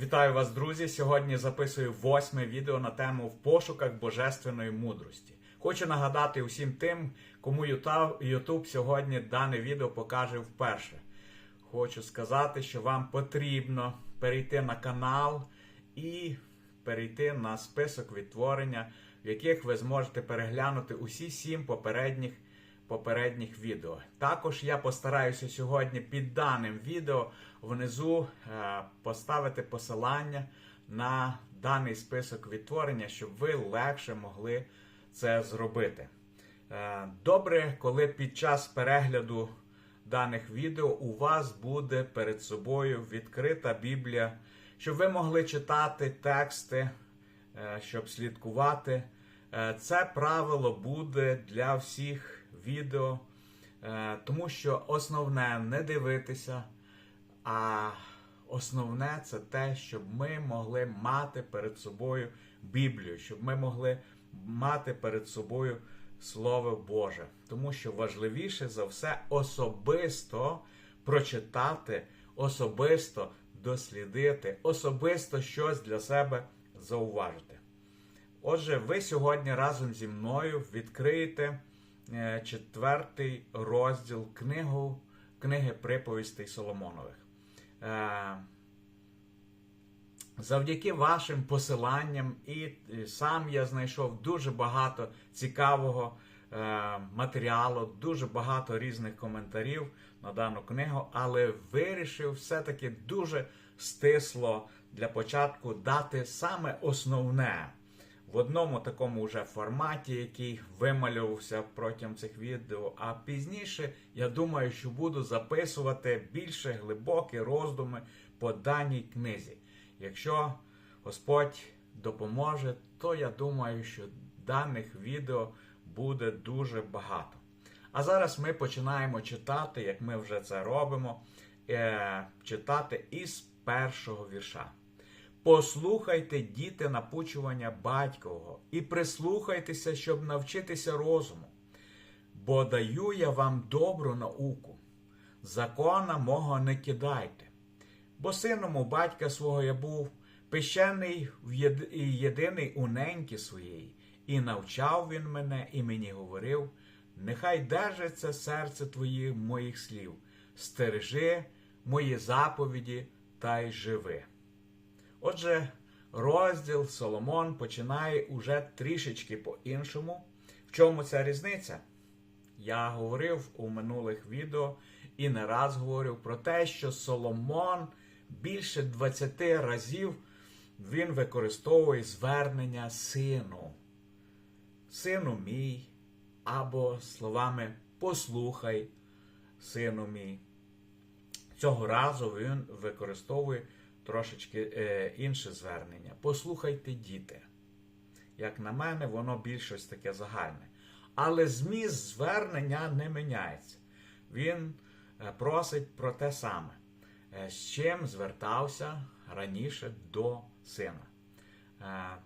Вітаю вас, друзі! Сьогодні записую восьме відео на тему в пошуках божественної мудрості. Хочу нагадати усім тим, кому YouTube сьогодні дане відео покаже вперше. Хочу сказати, що вам потрібно перейти на канал і перейти на список відтворення, в яких ви зможете переглянути усі сім попередніх попередніх відео. Також я постараюся сьогодні під даним відео внизу е, поставити посилання на даний список відтворення, щоб ви легше могли це зробити. Е, Добре, коли під час перегляду даних відео у вас буде перед собою відкрита Біблія, щоб ви могли читати тексти, е, щоб слідкувати. Це правило буде для всіх відео, е, тому що основне не дивитися, а основне це те, щоб ми могли мати перед собою Біблію, щоб ми могли мати перед собою Слово Боже. Тому що важливіше за все особисто прочитати, особисто дослідити, особисто щось для себе зауважити. Отже, ви сьогодні разом зі мною відкриєте четвертий розділ книгу, книги приповістей Соломонових. Е, Завдяки вашим посиланням, і е, сам я знайшов дуже багато цікавого е, матеріалу, дуже багато різних коментарів на дану книгу, але вирішив все-таки дуже стисло для початку дати саме основне в одному такому вже форматі, який вималювався протягом цих відео. А пізніше я думаю, що буду записувати більше глибокі роздуми по даній книзі. Якщо Господь допоможе, то я думаю, що даних відео буде дуже багато. А зараз ми починаємо читати, як ми вже це робимо, е, читати із першого вірша. Послухайте, діти, напучування батькового, і прислухайтеся, щоб навчитися розуму. Бо даю я вам добру науку, закона мого не кидайте. Бо сином у батька свого я був, пещений і єдиний у неньки своєї, і навчав він мене, і мені говорив: нехай держиться серце твоїх моїх слів, стережи мої заповіді та й живи. Отже, розділ Соломон починає уже трішечки по-іншому. В чому ця різниця? Я говорив у минулих відео і не раз говорив про те, що Соломон більше 20 разів він використовує звернення сину. Сину мій, або словами послухай, сину мій. Цього разу він використовує трошечки е, інше звернення. Послухайте, діти. Як на мене, воно більш щось таке загальне. Але зміст звернення не міняється. Він е, просить про те саме, е, з чим звертався раніше до сина. Е,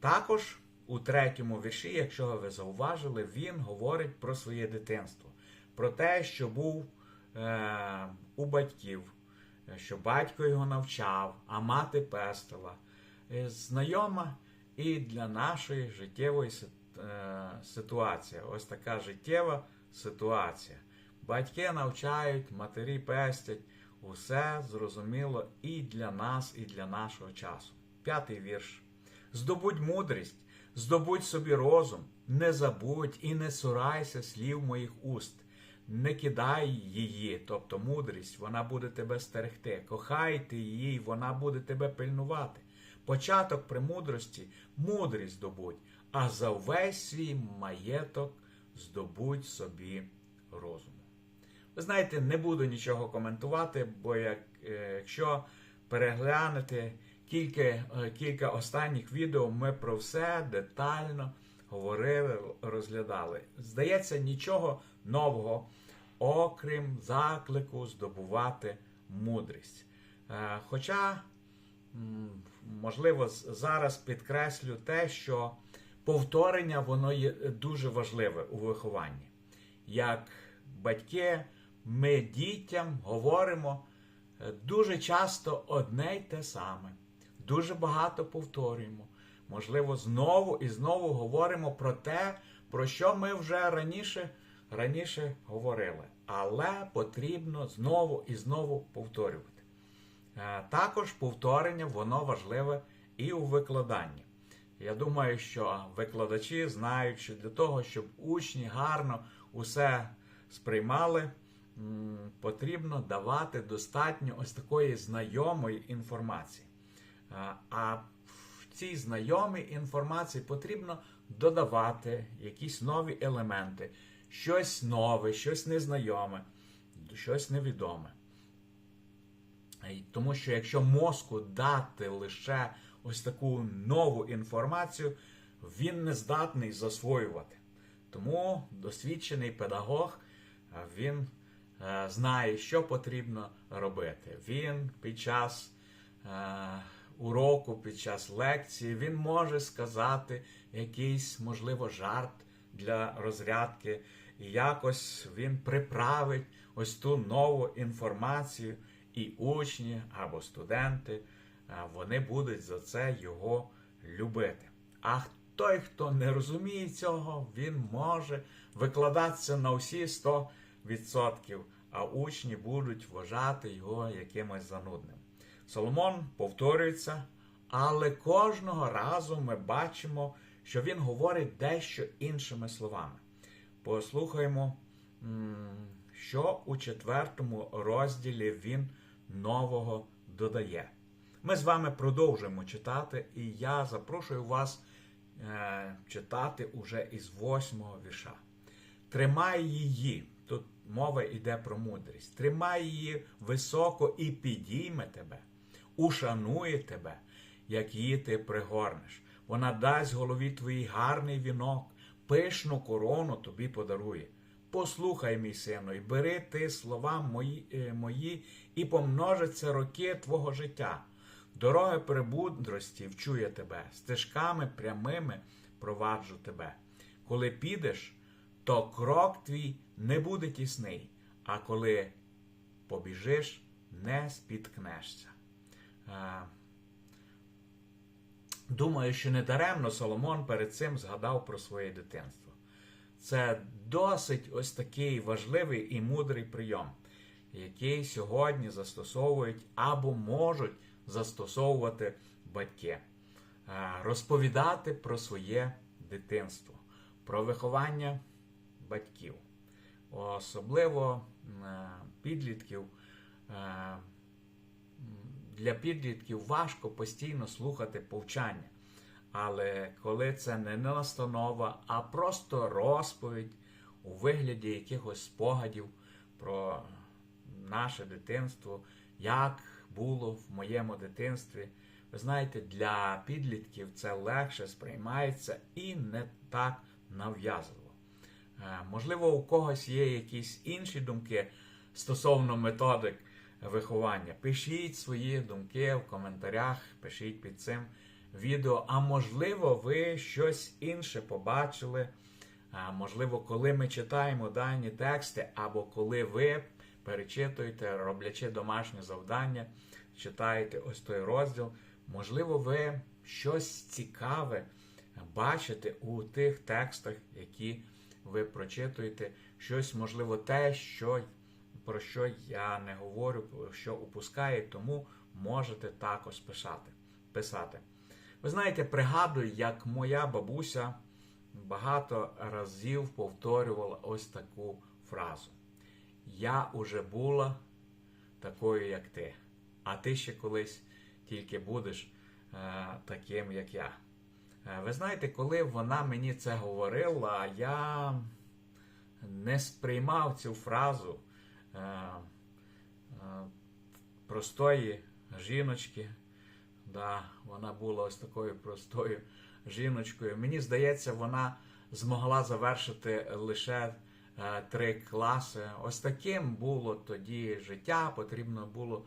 Також у третьому вірші, якщо ви зауважили, він говорить про своє дитинство, про те, що був у батьків, що батько його навчав, а мати пестила. Е, Знайома і для нашої життєвої е, ситуації. Ось така життєва ситуація. Батьки навчають, матері пестять. Усе зрозуміло і для нас, і для нашого часу. П'ятий вірш. Здобудь мудрість, здобудь собі розум, не забудь і не цурайся слів моїх уст. Не кидай її, тобто мудрість, вона буде тебе стерегти. Кохайте її, вона буде тебе пильнувати. Початок премудрості мудрість здобудь, а за увесь свій маєток здобудь собі розуму. Ви знаєте, не буду нічого коментувати, бо як, е, якщо переглянете кілька, е, кілька останніх відео, ми про все детально говорили, розглядали. Здається, нічого нового, окрім заклику здобувати мудрість. Е, Хоча, можливо, зараз підкреслю те, що повторення воно є дуже важливе у вихованні. Як батьки, ми дітям говоримо е, дуже часто одне й те саме. Дуже багато повторюємо. Можливо, знову і знову говоримо про те, про що ми вже раніше, раніше говорили. Але потрібно знову і знову повторювати. Е, Також повторення воно важливе і у викладанні. Я думаю, що викладачі знають, що для того, щоб учні гарно усе сприймали, потрібно давати достатньо ось такої знайомої інформації. Е, А в цій знайомій інформації потрібно додавати якісь нові елементи, щось нове, щось незнайоме, щось невідоме. Тому що якщо мозку дати лише ось таку нову інформацію, він не здатний засвоювати. Тому досвідчений педагог він е, знає, що потрібно робити. Він під час е, уроку, під час лекції, він може сказати якийсь, можливо, жарт для розрядки, і якось він приправить ось ту нову інформацію, і учні або студенти е, вони будуть за це його любити. А той, хто не розуміє цього, він може викладатися на всі 100%, а учні будуть вважати його якимось занудним. Соломон повторюється, але кожного разу ми бачимо, що він говорить дещо іншими словами. Послухаємо, що у четвертому розділі він нового додає. Ми з вами продовжуємо читати, і я запрошую вас е, читати уже із восьмого віша. Тримай її. Тут мова йде про мудрість. Тримай її високо і підійме тебе, ушанує тебе, як її ти пригорнеш. Вона дасть голові твоїй гарний вінок, пишну корону тобі подарує. Послухай, мій сину, і бери ти слова мої, е, мої і помножаться роки твого життя. Дороги премудрості вчує тебе, стежками прямими проваджу тебе. Коли підеш, то крок твій не буде тісний, а коли побіжиш, не спіткнешся. Е, Думаю, що не даремно Соломон перед цим згадав про своє дитинство. Це досить ось такий важливий і мудрий прийом, який сьогодні застосовують або можуть застосовувати батьки. Е, Розповідати про своє дитинство, про виховання батьків, особливо е, підлітків. Для підлітків важко постійно слухати повчання. Але коли це не настанова, а просто розповідь у вигляді якихось спогадів про наше дитинство, як було в моєму дитинстві, ви знаєте, для підлітків це легше сприймається і не так нав'язливо. Е, Можливо, у когось є якісь інші думки стосовно методик виховання. Пишіть свої думки в коментарях, пишіть під цим відео. А можливо, ви щось інше побачили. Можливо, коли ми читаємо дані тексти, або коли ви перечитуєте, роблячи домашнє завдання, читаєте ось той розділ, можливо, ви щось цікаве бачите у тих текстах, які ви прочитуєте, щось, можливо, те, що, про що я не говорю, про що упускає, тому можете також писати. писати. Ви знаєте, пригадую, як моя бабуся багато разів повторювала ось таку фразу. Я уже була такою, як ти, а ти ще колись тільки будеш е, таким, як я. Е, ви знаєте, коли вона мені це говорила, я не сприймав цю фразу простої жіночки. Да, вона була ось такою простою жіночкою. Мені здається, вона змогла завершити лише е, три класи. Ось таким було тоді життя. Потрібно було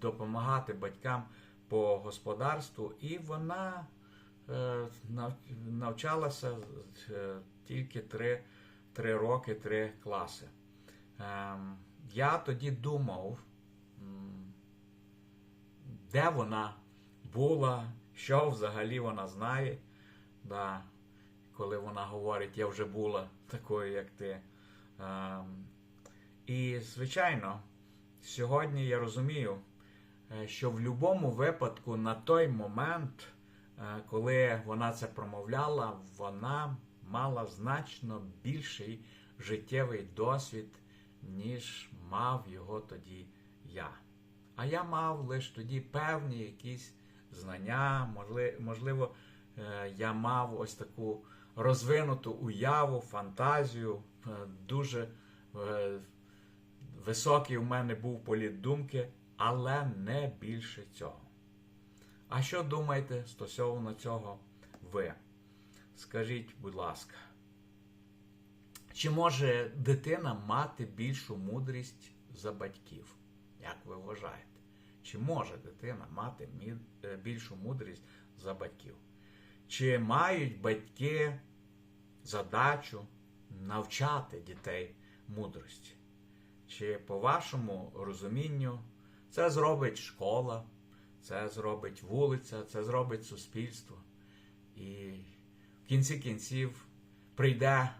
допомагати батькам по господарству, і вона е, навчалася е, тільки три, три роки, три класи. Ем, Я тоді думав, де вона була, що взагалі вона знає. Да, коли вона говорить, я вже була такою, як ти. Ем, і, звичайно, сьогодні я розумію, е, що в будь-якому випадку на той момент, е, коли вона це промовляла, вона мала значно більший життєвий досвід, ніж мав його тоді я. А я мав лише тоді певні якісь знання, можливо, е, я мав ось таку розвинуту уяву, фантазію, е, дуже е, високий у мене був політ думки, але не більше цього. А що думаєте стосовно цього ви? Скажіть, будь ласка, чи може дитина мати більшу мудрість за батьків? Як ви вважаєте? Чи може дитина мати е, більшу мудрість за батьків? Чи мають батьки задачу навчати дітей мудрості? Чи, по вашому розумінню, це зробить школа, це зробить вулиця, це зробить суспільство? І в кінці кінців прийде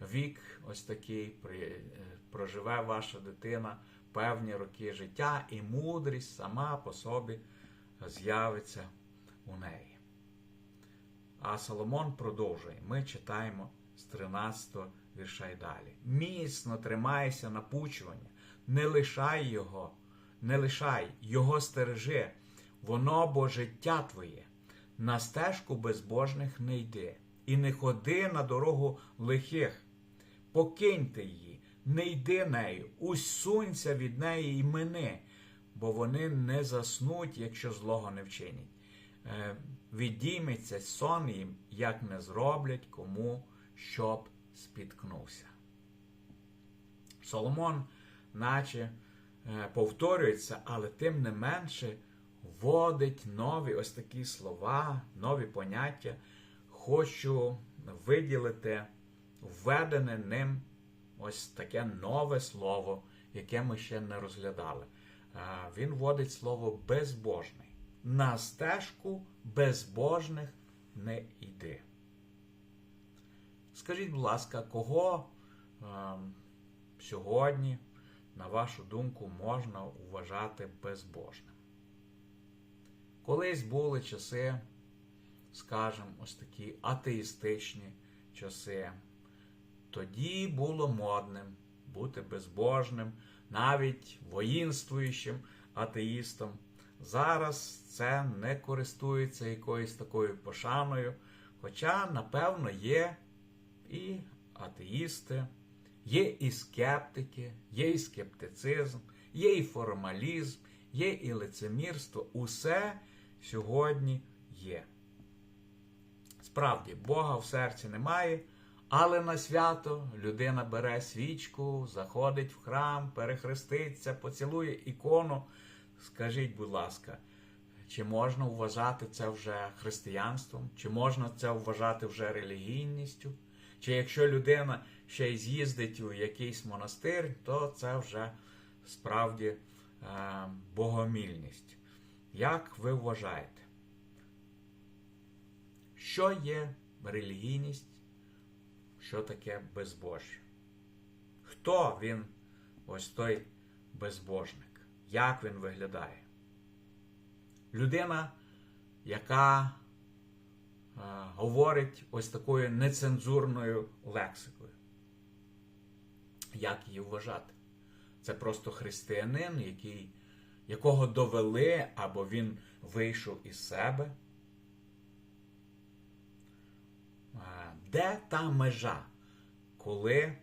вік, ось такий, е, проживе ваша дитина певні роки життя, і мудрість сама по собі з'явиться у неї. А Соломон продовжує. Ми читаємо з 13 вірша й далі. Міцно тримайся напучування, не лишай його, не лишай, його стережи, воно бо життя твоє. На стежку безбожних не йди, і не ходи на дорогу лихих. Покиньте її, не йди нею, усунься від неї і мини, бо вони не заснуть, якщо злого не вчинять. Е, відійметься сон їм, як не зроблять кому, щоб спіткнувся. Соломон, наче е, повторюється, але тим не менше вводить нові ось такі слова, нові поняття. Хочу виділити введене ним ось таке нове слово, яке ми ще не розглядали. Він вводить слово безбожний. На стежку безбожних не йди. Скажіть, будь ласка, кого е, сьогодні, на вашу думку, можна вважати безбожним? Колись були часи, скажімо, ось такі атеїстичні часи. Тоді було модним бути безбожним, навіть воїнствуючим атеїстом. Зараз це не користується якоюсь такою пошаною. Хоча, напевно, є і атеїсти, є і скептики, є і скептицизм, є і формалізм, є і лицемірство. Усе сьогодні є. Справді, Бога в серці немає, але на свято людина бере свічку, заходить в храм, перехреститься, поцілує ікону. Скажіть, будь ласка, чи можна вважати це вже християнством, чи можна це вважати вже релігійністю? Чи якщо людина ще й з'їздить у якийсь монастир, то це вже справді е, богомільність. Як ви вважаєте? Що є релігійність? Що таке безбожжя? Хто він, ось той безбожник? Як він виглядає? Людина, яка е, говорить ось такою нецензурною лексикою. Як її вважати? Це просто християнин, який, якого довели, або він вийшов із себе. Е, Де та межа, коли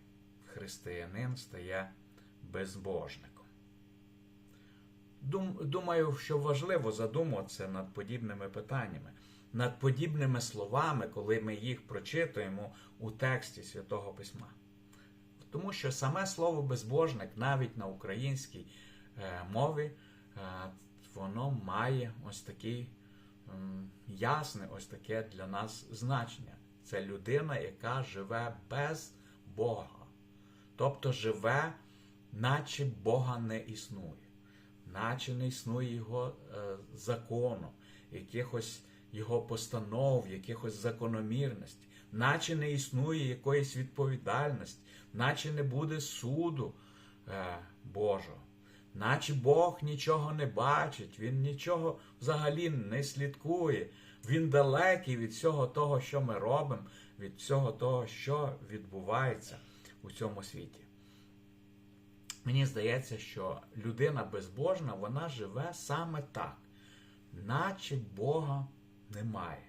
християнин стає безбожником? Дум- Думаю, що важливо задуматися над подібними питаннями, над подібними словами, коли ми їх прочитуємо у тексті Святого Письма. Тому що саме слово безбожник навіть на українській е, мові е, воно має ось такий ясне, ось таке для нас значення. Це людина, яка живе без Бога. Тобто живе, наче Бога не існує. наче не існує його е, закону, якихось його постанов, якихось закономірностей, наче не існує якоїсь відповідальності, наче не буде суду е, Божого, наче Бог нічого не бачить, Він нічого взагалі не слідкує. Він далекий від всього того, що ми робимо, від всього того, що відбувається у цьому світі. Мені здається, що людина безбожна, вона живе саме так, наче Бога немає,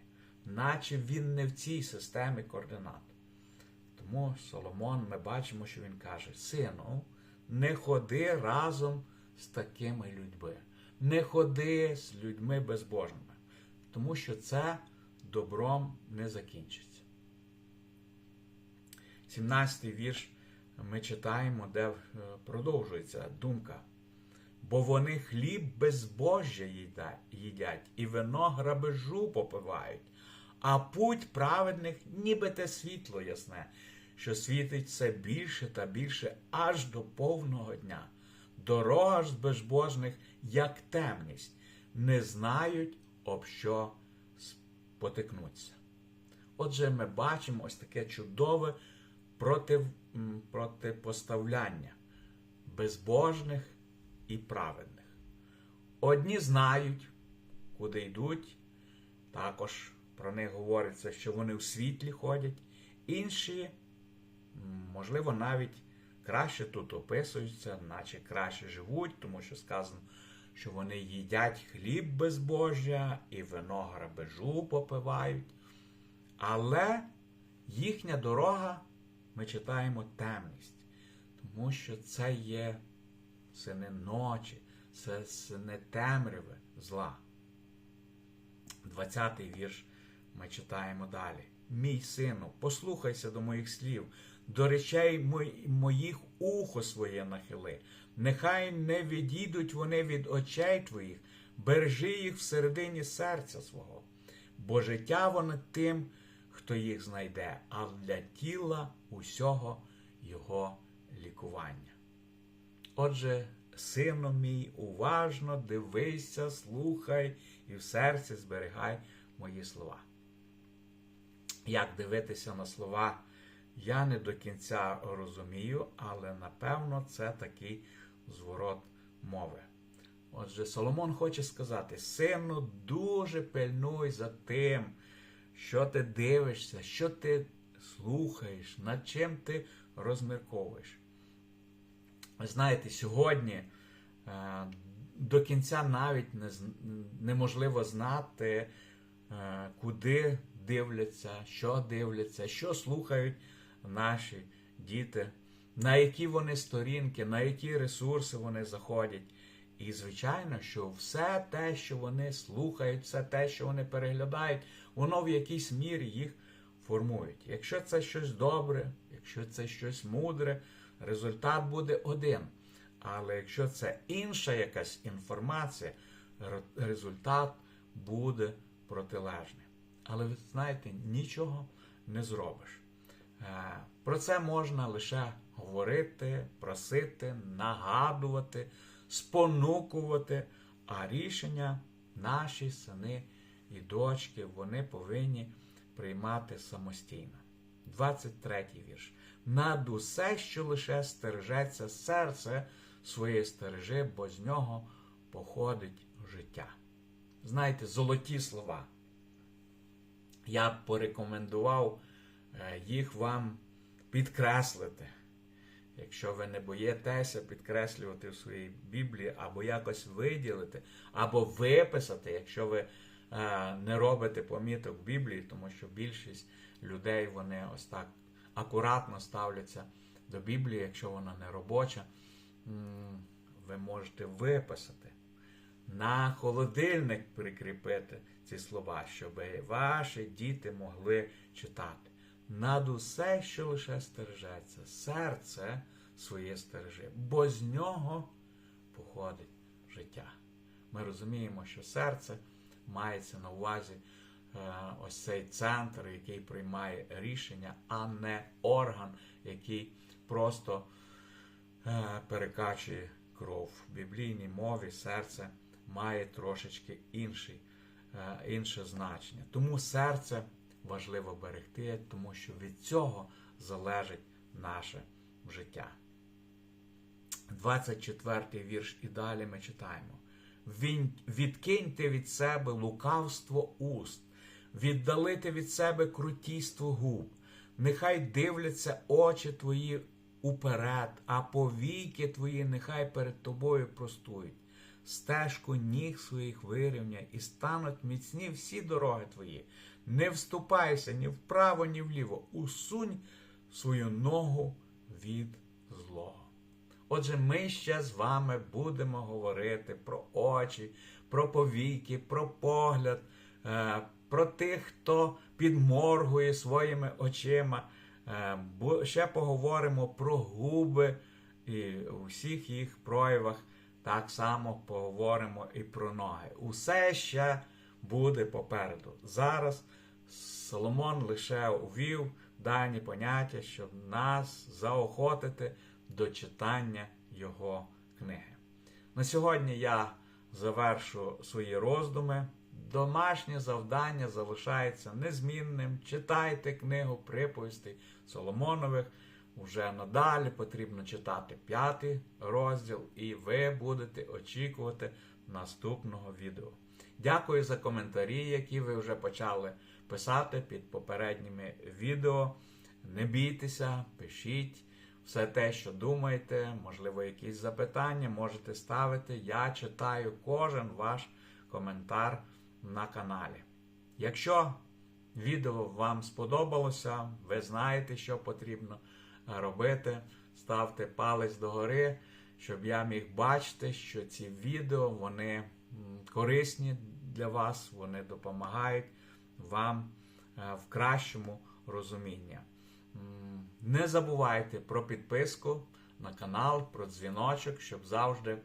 наче він не в цій системі координат. Тому Соломон, ми бачимо, що він каже: Сину, не ходи разом з такими людьми, не ходи з людьми безбожними, тому що це добром не закінчиться. 17-й вірш ми читаємо, де е, продовжується думка. Бо вони хліб безбожжя їдять, і вино грабежу попивають, а путь праведних, ніби те світло ясне, що світить все більше та більше аж до повного дня. Дорога ж безбожних, як темність, не знають, об що спотикнуться. Отже, ми бачимо ось таке чудове проти, протипоставляння безбожних і праведних. Одні знають, куди йдуть, також про них говориться, що вони в світлі ходять, інші, можливо, навіть краще тут описуються, наче краще живуть, тому що сказано, що вони їдять хліб безбожжя і вино грабежу попивають. Але їхня дорога, ми читаємо темність, тому що це є сини ночі, це сини темряви зла. 20-й вірш ми читаємо далі. Мій сину, послухайся до моїх слів, до речей моїх ухо своє нахили. Нехай не відійдуть вони від очей твоїх, бережи їх всередині серця свого, бо життя воно тим, хто їх знайде, а для тіла усього його лікування. Отже, сину мій, уважно дивися, слухай і в серці зберігай мої слова. Як дивитися на слова, я не до кінця розумію, але напевно це такий зворот мови. Отже, Соломон хоче сказати: сину, дуже пильнуй за тим, що ти дивишся, що ти слухаєш, над чим ти розмірковуєш. Знаєте, сьогодні е, до кінця навіть неможливо знати, е, куди дивляться, що дивляться, що слухають наші діти, на які вони сторінки, на які ресурси вони заходять. І, звичайно, що все те, що вони слухають, все те, що вони переглядають, воно в якійсь мірі їх формують. Якщо це щось добре, якщо це щось мудре, результат буде один. Але якщо це інша якась інформація, результат буде протилежний. Але ви знаєте, нічого не зробиш. Про це можна лише говорити, просити, нагадувати, спонукувати, а рішення наші сини і дочки вони повинні приймати самостійно. 23 вірш. Над усе, що лише стережеться серце своє стережи, бо з нього походить життя. Знаєте, золоті слова. Я б порекомендував їх вам підкреслити. Якщо ви не боїтеся підкреслювати в своїй Біблії, або якось виділити, або виписати, якщо ви е, не робите поміток в Біблії, тому що більшість людей вони ось так акуратно ставляться до Біблії, якщо вона не робоча, ви можете виписати. На холодильник прикріпити ці слова, щоб ваші діти могли читати. Над усе, що лише стережеться, серце своє стережи, бо з нього походить життя. Ми розуміємо, що серце мається на увазі е, ось цей центр, який приймає рішення, а не орган, який просто е, перекачує кров. В біблійній мові серце має трошечки інший, е, інше значення. Тому серце важливо берегти, тому що від цього залежить наше життя. 24 вірш і далі ми читаємо. Відкиньте від себе лукавство уст, віддалити від себе крутійство губ. Нехай дивляться очі твої уперед, а повіки твої нехай перед тобою простують. Стежку ніг своїх вирівняй і стануть міцні всі дороги твої. Не вступайся ні вправо, ні вліво. Усунь свою ногу від злого. Отже, ми ще з вами будемо говорити про очі, про повіки, про погляд, е, про тих, хто підморгує своїми очима. Е, Ще поговоримо про губи і у всіх їх проявах. Так само поговоримо і про ноги. Усе ще буде попереду. Зараз Соломон лише увів дані поняття, щоб нас заохотити до читання його книги. На сьогодні я завершу свої роздуми. Домашнє завдання залишається незмінним. Читайте книгу приповістей Соломонових. Уже надалі потрібно читати п'ятий розділ, і ви будете очікувати наступного відео. Дякую за коментарі, які ви вже почали писати під попередніми відео. Не бійтеся, пишіть все те, що думаєте, можливо, якісь запитання можете ставити. Я читаю кожен ваш коментар на каналі. Якщо відео вам сподобалося, ви знаєте, що потрібно робити. Ставте палець догори, щоб я міг бачити, що ці відео вони корисні для вас, вони допомагають вам е, в кращому розумінні. Не забувайте про підписку на канал, про дзвіночок, щоб завжди е,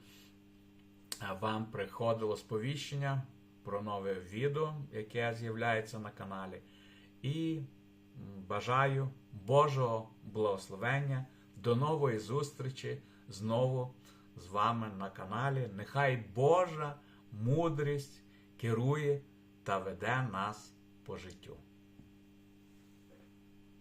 вам приходило сповіщення про нове відео, яке з'являється на каналі. І бажаю Божого благословення. До нової зустрічі знову з вами на каналі. Нехай Божа мудрість керує та веде нас по життю.